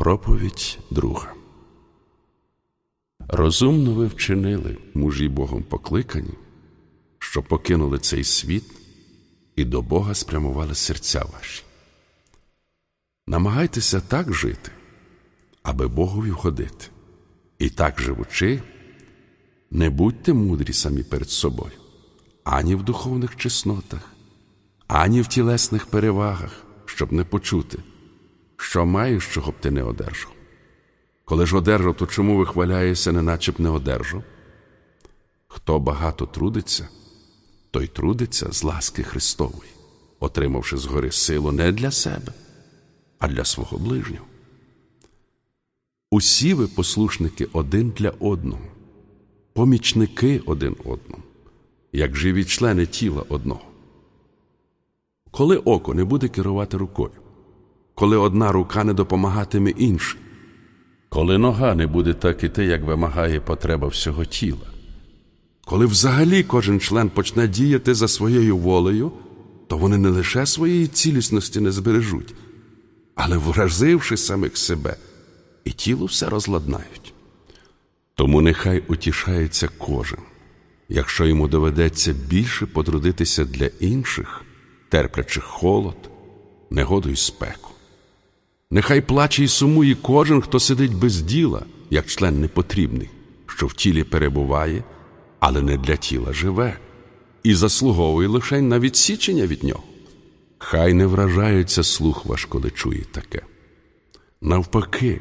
Проповідь друга. Розумно ви вчинили, мужі Богом покликані, що покинули цей світ і до Бога спрямували серця ваші. Намагайтеся так жити, аби Богові входити. І так живучи, не будьте мудрі самі перед собою, ані в духовних чеснотах, ані в тілесних перевагах, щоб не почути, що маєш, чого б ти не одержав. Коли ж одержав, то чому вихваляєшся, неначе б не одержав? Хто багато трудиться, той трудиться з ласки Христової, отримавши згори силу не для себе, а для свого ближнього. Усі ви послушники один для одного, помічники один одному, як живі члени тіла одного. Коли око не буде керувати рукою, коли одна рука не допомагатиме іншій, коли нога не буде так іти, як вимагає потреба всього тіла, коли взагалі кожен член почне діяти за своєю волею, то вони не лише своєї цілісності не збережуть, але вразивши самих себе, і тіло все розладнають. Тому нехай утішається кожен, якщо йому доведеться більше потрудитися для інших, терплячи холод, негоду і спеку. Нехай плаче і сумує кожен, хто сидить без діла, як член непотрібний, що в тілі перебуває, але не для тіла живе, і заслуговує лише на відсічення від нього. Хай не вражається слух ваш, коли чує таке. Навпаки,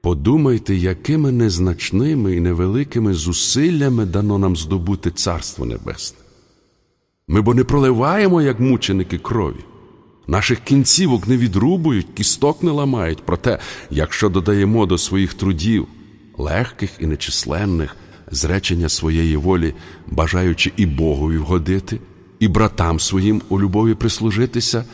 подумайте, якими незначними і невеликими зусиллями дано нам здобути Царство Небесне. Ми бо не проливаємо, як мученики крові. Наших кінцівок не відрубують, кісток не ламають. Проте, якщо додаємо до своїх трудів, легких і нечисленних, зречення своєї волі, бажаючи і Богові вгодити, і братам своїм у любові прислужитися,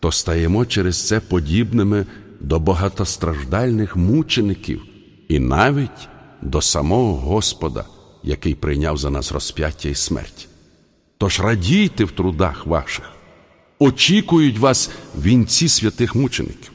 то стаємо через це подібними до багатостраждальних мучеників і навіть до самого Господа, який прийняв за нас розп'яття і смерть. Тож радійте в трудах ваших очікують вас вінці святих мучеників.